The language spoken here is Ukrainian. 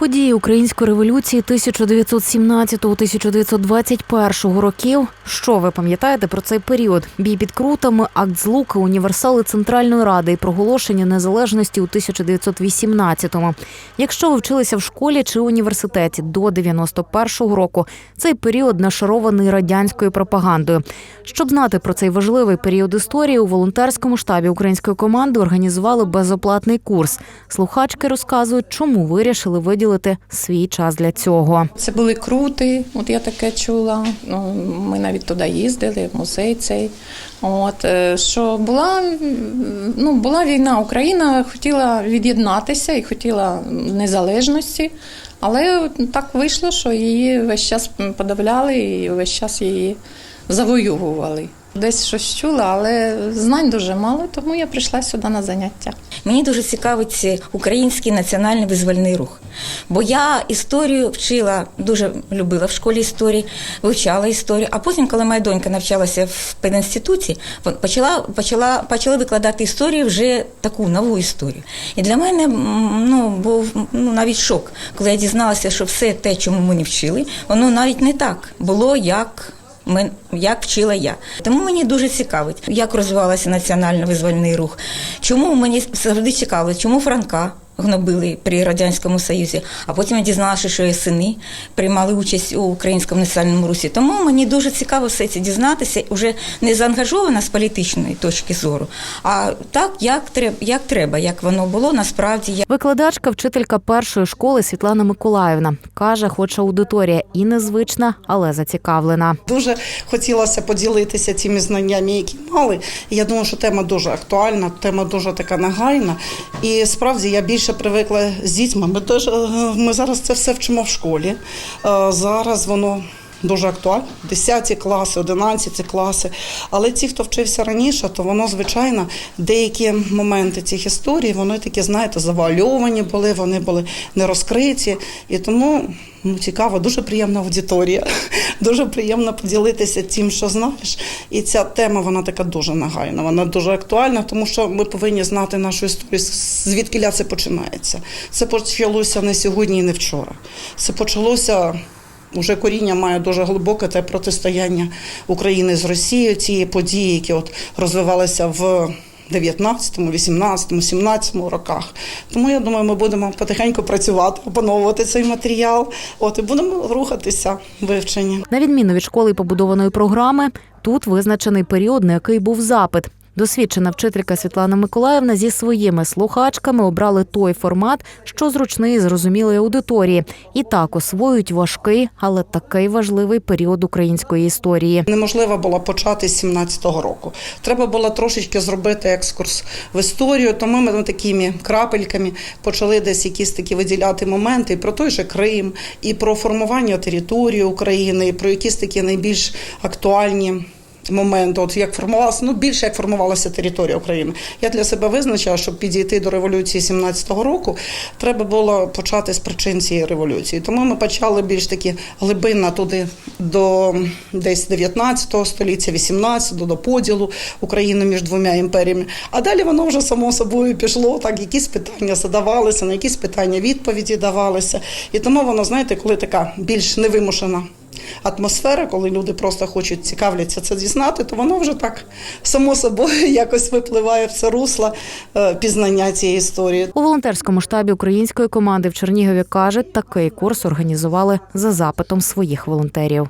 Події української революції 1917-1921 років. Що ви пам'ятаєте про цей період? Бій під крутами, акт злуки, універсали Центральної ради і проголошення незалежності у 1918-му. Якщо ви вчилися в школі чи університеті до 91-го року, цей період нашарований радянською пропагандою. Щоб знати про цей важливий період історії, у волонтерському штабі української команди організували безоплатний курс. Слухачки розказують, чому вирішили виділити свій час для цього. Це були крути, от я таке чула. Ну, ми навіть туди їздили, в музей цей. От, е, що була, ну, була війна, Україна хотіла від'єднатися і хотіла незалежності, але так вийшло, що її весь час подавляли і весь час її завоювали. Десь щось чула, але знань дуже мало, тому я прийшла сюди на заняття. Мені дуже цікавить український національний визвольний рух. Бо я історію вчила, дуже любила в школі історії, вивчала історію. А потім, коли моя донька навчалася в пединституті, почала, почала, почали викладати історію вже таку нову історію. І для мене ну, був ну, навіть шок, коли я дізналася, що все те, чому ми не вчили, воно навіть не так було, як. Ми, як вчила я. Тому мені дуже цікавить, як розвивався національно-визвольний рух. Чому мені завжди цікаво, чому Франка гнобили при Радянському Союзі, а потім я дізналася, що і сини приймали участь у українському національному русі. Тому мені дуже цікаво все це дізнатися, уже не заангажована з політичної точки зору, а так, як треба, як треба, як воно було насправді. як Викладачка, вчителька першої школи Світлана Миколаївна каже, хоч аудиторія і незвична, але зацікавлена. Дуже хотілося поділитися цими знаннями, які мали. Я думаю, що тема дуже актуальна, тема дуже така нагайна. І справді я більше привикла з дітьми. Ми, теж, е, ми зараз це все вчимо в школі. Е, Зараз воно. Дуже актуально, 10 класи, 11 класи. Але ті, хто вчився раніше, то воно, звичайно, деякі моменти цих історій, вони такі, знаєте, завуальовані були, вони були не розкриті. І тому ну, цікаво, дуже приємна аудиторія. Дуже приємно поділитися тим, що знаєш. І ця тема вона така дуже нагайна, вона дуже актуальна, тому що ми повинні знати нашу історію, звідки це починається. Це почалося не сьогодні і не вчора. Це почалося. Уже коріння має дуже глибоке те протистояння України з Росією, ці події, які от розвивалися в 19, 18, 17 роках. Тому я думаю, ми будемо потихеньку працювати, опановувати цей матеріал. От і будемо рухатися в вивченні. На відміну від школи побудованої програми, тут визначений період, на який був запит. Досвідчена вчителька Світлана Миколаївна зі своїми слухачками обрали той формат, що зручний і зрозумілий аудиторії, і так освоюють важкий, але такий важливий період української історії. Неможливо було почати з 17-го року. Треба було трошечки зробити екскурс в історію. Тому ми такими крапельками почали десь якісь такі виділяти моменти про той же Крим, і про формування території України, і про якісь такі найбільш актуальні. Моменти, от як формувалася, ну більше як формувалася територія України. Я для себе визначила, щоб підійти до революції 17-го року, треба було почати з причин цієї революції. Тому ми почали більш таки глибинно туди до десь 19 століття, 18-го, до поділу України між двома імперіями. А далі воно вже само собою пішло. Так, якісь питання задавалися, на якісь питання відповіді давалися. І тому воно, знаєте, коли така більш невимушена атмосфера, коли люди просто хочуть цікавляться це дізнати, то воно вже так само собою якось випливає в це русло е, пізнання цієї історії. У волонтерському штабі української команди в Чернігові кажуть, такий курс організували за запитом своїх волонтерів.